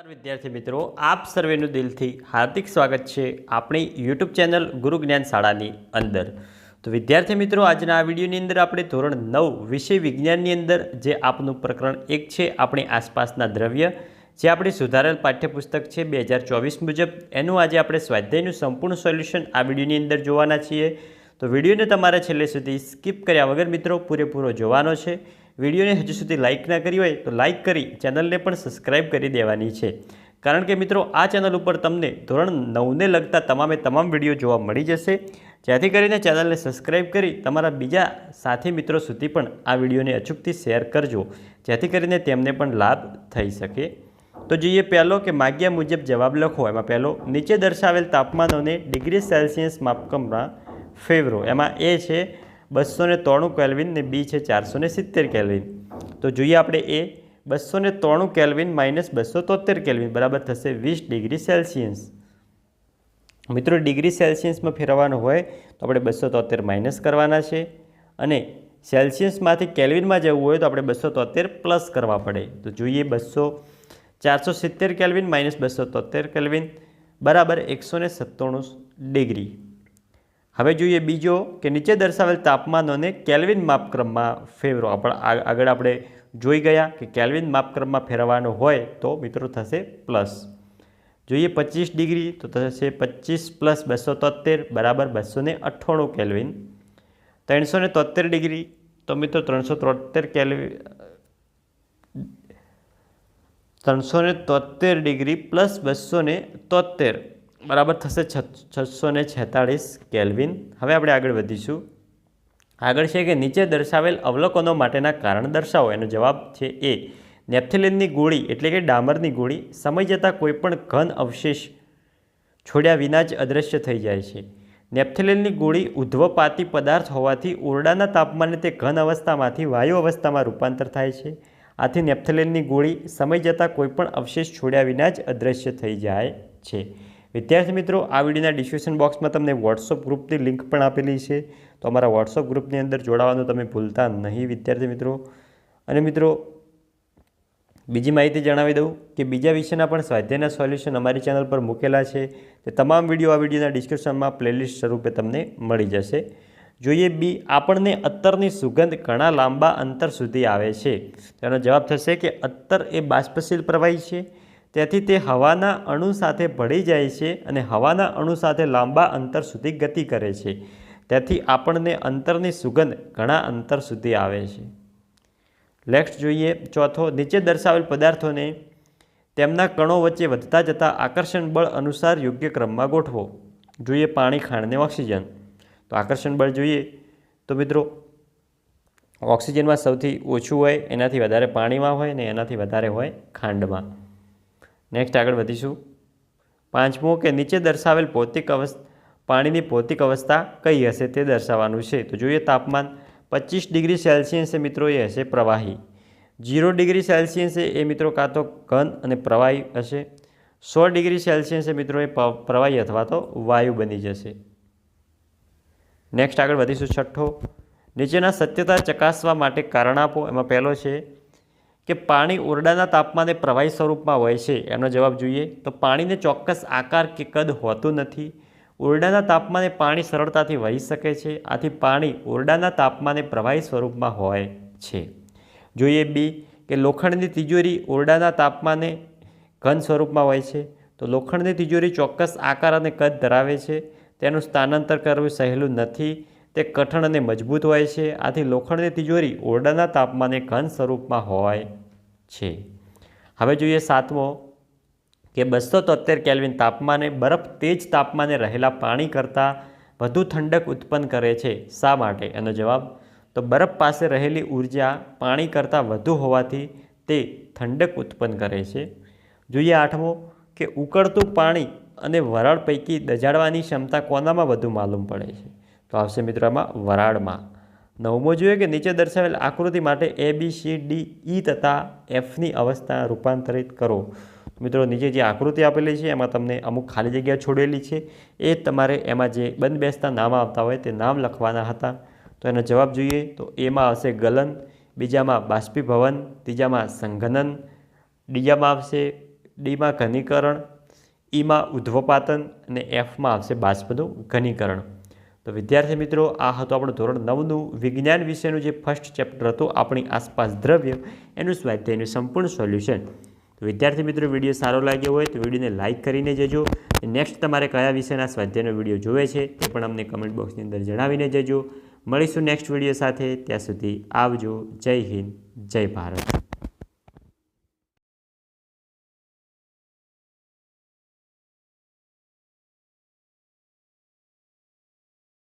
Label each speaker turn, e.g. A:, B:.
A: નમસ્કાર વિદ્યાર્થી મિત્રો, આપ સર્વેનું દિલથી હાર્દિક સ્વાગત છે આપણી યુટ્યુબ ચેનલ ગુરુ જ્ઞાન શાળાની અંદર. તો વિદ્યાર્થી મિત્રો, આજના આ વિડીયોની અંદર આપણે ધોરણ નવ વિષય વિજ્ઞાનની અંદર, જે આપનું પ્રકરણ એક છે, આપણી આસપાસના દ્રવ્ય, જે આપણી સુધારેલ પાઠ્યપુસ્તક છે બે હજાર ચોવીસ મુજબ, એનું આજે આપણે સ્વાધ્યાયનું સંપૂર્ણ સોલ્યુશન આ વિડીયોની અંદર જોવાના છીએ. તો વિડીયોને તમારે છેલ્લે સુધી સ્કીપ કર્યા વગર મિત્રો, પૂરેપૂરો જોવાનો છે. વિડીયોને હજુ સુધી લાઇક ના કરી હોય તો લાઇક કરી ચેનલને પણ સબસ્ક્રાઇબ કરી દેવાની છે. કારણ કે મિત્રો, આ ચેનલ ઉપર તમને ધોરણ નવને લગતા તમામે તમામ વીડિયો જોવા મળી જશે. જેથી કરીને ચેનલને સબસ્ક્રાઇબ કરી તમારા બીજા સાથી મિત્રો સુધી પણ આ વિડીયોને અચૂકથી શેર કરજો. જેથી કરીને તેમને પણ લાભ થઈ શકે. તો જોઈએ પહેલો કે માગ્યા મુજબ જવાબ લખો. એમાં પહેલો, નીચે દર્શાવેલ તાપમાનોને ડિગ્રી સેલ્સિયસ માપકમમાં ફેવરો એમાં એ છે બસો ને ત્રણું કેલ્વિન ને બી છે ચારસો ને સિત્તેર કેલ્વિન. તો જોઈએ આપણે એ બસો ને ત્રણું કેલ્વિન માઇનસ બસો તોતેર કેલ્વિન બરાબર થશે વીસ ડિગ્રી સેલ્સિયસ. મિત્રો, ડિગ્રી સેલ્સિયસમાં ફેરવવાનું હોય તો આપણે બસો તોતેર માઇનસ કરવાના છે અને સેલ્સિયસમાંથી કેલ્વિનમાં જવું હોય તો આપણે બસો તોતેર પ્લસ કરવા પડે. તો જોઈએ બસો ચારસો સિત્તેર કેલ્વિન માઇનસ બસો તોતેર કેલ્વિન બરાબર એકસો ને સત્તાણું ડિગ્રી. હવે જોઈએ બીજો કે નીચે દર્શાવેલ તાપમાનોને કેલ્વિન માપક્રમમાં ફેરવો. આપણે આગળ આપણે જોઈ ગયા કે કેલ્વિન માપક્રમમાં ફેરવવાનો હોય તો મિત્રો થશે પ્લસ. જોઈએ પચીસ ડિગ્રી તો થશે પચીસ પ્લસ બસો તોતેર બરાબર બસો ને અઠ્ઠાણું કેલ્વિન. ત્રણસો ને તોતેર ડિગ્રી તો મિત્રો ત્રણસો તોતેર કેલ્વિન ત્રણસો ને તોતેર ડિગ્રી પ્લસ બસો ને તોતેર બરાબર થશે છસો ને છેતાળીસ કેલ્વિન. હવે આપણે આગળ વધીશું. આગળ છે કે નીચે દર્શાવેલ અવલોકનો માટેના કારણ દર્શાવો. એનો જવાબ છે એ. નેપ્થેલિનની ગોળી એટલે કે ડામરની ગોળી સમય જતાં કોઈપણ ઘન અવશેષ છોડ્યા વિના જ અદૃશ્ય થઈ જાય છે. નેપ્થેલિનની ગોળી ઉધ્વપાતી પદાર્થ હોવાથી ઓરડાના તાપમાને તે ઘન અવસ્થામાંથી વાયુ અવસ્થામાં રૂપાંતર થાય છે. આથી નેપ્થેલિનની ગોળી સમય જતાં કોઈપણ અવશેષ છોડ્યા વિના જ અદૃશ્ય થઈ જાય છે. વિદ્યાર્થી મિત્રો, આ વિડીયોના ડિસ્ક્રિપ્શન બોક્સમાં તમને વોટ્સઅપ ગ્રુપની લિંક પણ આપેલી છે. તો અમારા વોટ્સઅપ ગ્રુપની અંદર જોડાવાનું તમે ભૂલતા નહીં વિદ્યાર્થી મિત્રો. અને મિત્રો, બીજી માહિતી જણાવી દઉં કે બીજા વિષયના પણ સ્વાધ્યાયના સોલ્યુશન અમારી ચેનલ પર મૂકેલા છે. તે તમામ વીડિયો આ વિડીયોના ડિસ્ક્રિપ્શનમાં પ્લેલિસ્ટ સ્વરૂપે તમને મળી જશે. જોઈએ બી, આપણને અત્તરની સુગંધ ઘણા લાંબા અંતર સુધી આવે છે. તેનો જવાબ થશે કે અત્તર એ બાષ્પશીલ પ્રવાહી છે. તેથી તે હવાના અણુ સાથે ભળી જાય છે અને હવાના અણુ સાથે લાંબા અંતર સુધી ગતિ કરે છે. તેથી આપણને અંતરની સુગંધ ઘણા અંતર સુધી આવે છે. નેક્સ્ટ જોઈએ ચોથો નીચે દર્શાવેલ પદાર્થોને તેમના કણો વચ્ચે વધતા જતા આકર્ષણ બળ અનુસાર યોગ્ય ક્રમમાં ગોઠવો. જોઈએ પાણી ખાંડને ઓક્સિજન. તો આકર્ષણ બળ જોઈએ. તો મિત્રો, ઓક્સિજનમાં સૌથી ઓછું હોય એનાથી વધારે પાણીમાં હોય ને એનાથી વધારે હોય ખાંડમાં. નેક્સ્ટ આગળ વધીશું. પાંચમું કે નીચે દર્શાવેલ ભૌતિક અવસ્થા, પાણીની ભૌતિક અવસ્થા કઈ હશે તે દર્શાવવાનું છે. તો જોઈએ તાપમાન પચીસ ડિગ્રી સેલ્સિયસે મિત્રો એ હશે પ્રવાહી. જીરો ડિગ્રી સેલ્સિયસે એ મિત્રો કાં તો ઘન અને પ્રવાહી હશે. સો ડિગ્રી સેલ્સિયસે મિત્રો એ પ્રવાહી અથવા તો વાયુ બની જશે. નેક્સ્ટ આગળ વધીશું છઠ્ઠો. નીચેના સત્યતા ચકાસવા માટે કારણ આપો. એમાં પહેલો છે કે પાણી ઓરડાના તાપમાને પ્રવાહી સ્વરૂપમાં હોય છે? એનો જવાબ જોઈએ તો પાણીને ચોક્કસ આકાર કે કદ હોતું નથી. ઓરડાના તાપમાને પાણી સરળતાથી વહી શકે છે. આથી પાણી ઓરડાના તાપમાને પ્રવાહી સ્વરૂપમાં હોય છે. જોઈએ બી કે લોખંડની તિજોરી ઓરડાના તાપમાને ઘન સ્વરૂપમાં હોય છે. તો લોખંડની તિજોરી ચોક્કસ આકાર અને કદ ધરાવે છે. તેનું સ્થાનાંતર કરવું સહેલું નથી. તે કઠણ અને મજબૂત હોય છે. આથી લોખંડની તિજોરી ઓરડાના તાપમાને ઘન સ્વરૂપમાં હોય છે. હવે જોઈએ સાતમો કે બસો તોતેર કેલ્વિન તાપમાને, બરફ તેજ તાપમાને રહેલા પાણી કરતાં વધુ ઠંડક ઉત્પન્ન કરે છે. શા માટે? એનો જવાબ, તો બરફ પાસે રહેલી ઊર્જા પાણી કરતાં વધુ હોવાથી તે ઠંડક ઉત્પન્ન કરે છે. જોઈએ આઠમો કે ઉકળતું પાણી અને વરાળ પૈકી દજાડવાની ક્ષમતા કોનામાં વધુ માલુમ પડે છે? તો આવશે મિત્રો આમાં વરાળમાં. નવમો જોઈએ કે નીચે દર્શાવેલ આકૃતિ માટે એ બી સી ડી ઈ તથા એફની અવસ્થા રૂપાંતરિત કરો. મિત્રો, નીચે જે આકૃતિ આપેલી છે, એમાં તમને અમુક ખાલી જગ્યા છોડેલી છે. એ તમારે એમાં જે બંધ બેસતા નામ આવતા હોય તે નામ લખવાના હતા. તો એનો જવાબ જોઈએ તો એમાં આવશે ગલન, બીજામાં બાષ્પીભવન, ત્રીજામાં સંઘનન, ડીજામાં આવશે ડીમાં ઘનીકરણ, ઈમાં ઉધ્વપાતન અને એફમાં આવશે બાષ્પનું ઘનીકરણ. તો વિદ્યાર્થી મિત્રો, આ હતું આપણું ધોરણ નવનું વિજ્ઞાન વિષયનું જે ફર્સ્ટ ચેપ્ટર હતું, આપણી આસપાસ દ્રવ્ય, એનું સ્વાધ્યાયનું સંપૂર્ણ સોલ્યુશન તો વિદ્યાર્થી મિત્રો, વીડિયો સારો લાગ્યો હોય તો વિડીયોને લાઇક કરીને જજો. નેક્સ્ટ તમારે કયા વિષયના સ્વાધ્યાયનો વીડિયો જોવે છે તે પણ અમને કમેન્ટ બોક્સની અંદર જણાવીને જજો. મળીશું નેક્સ્ટ વીડિયો સાથે. ત્યાં સુધી આવજો. જય હિન્દ, જય ભારત.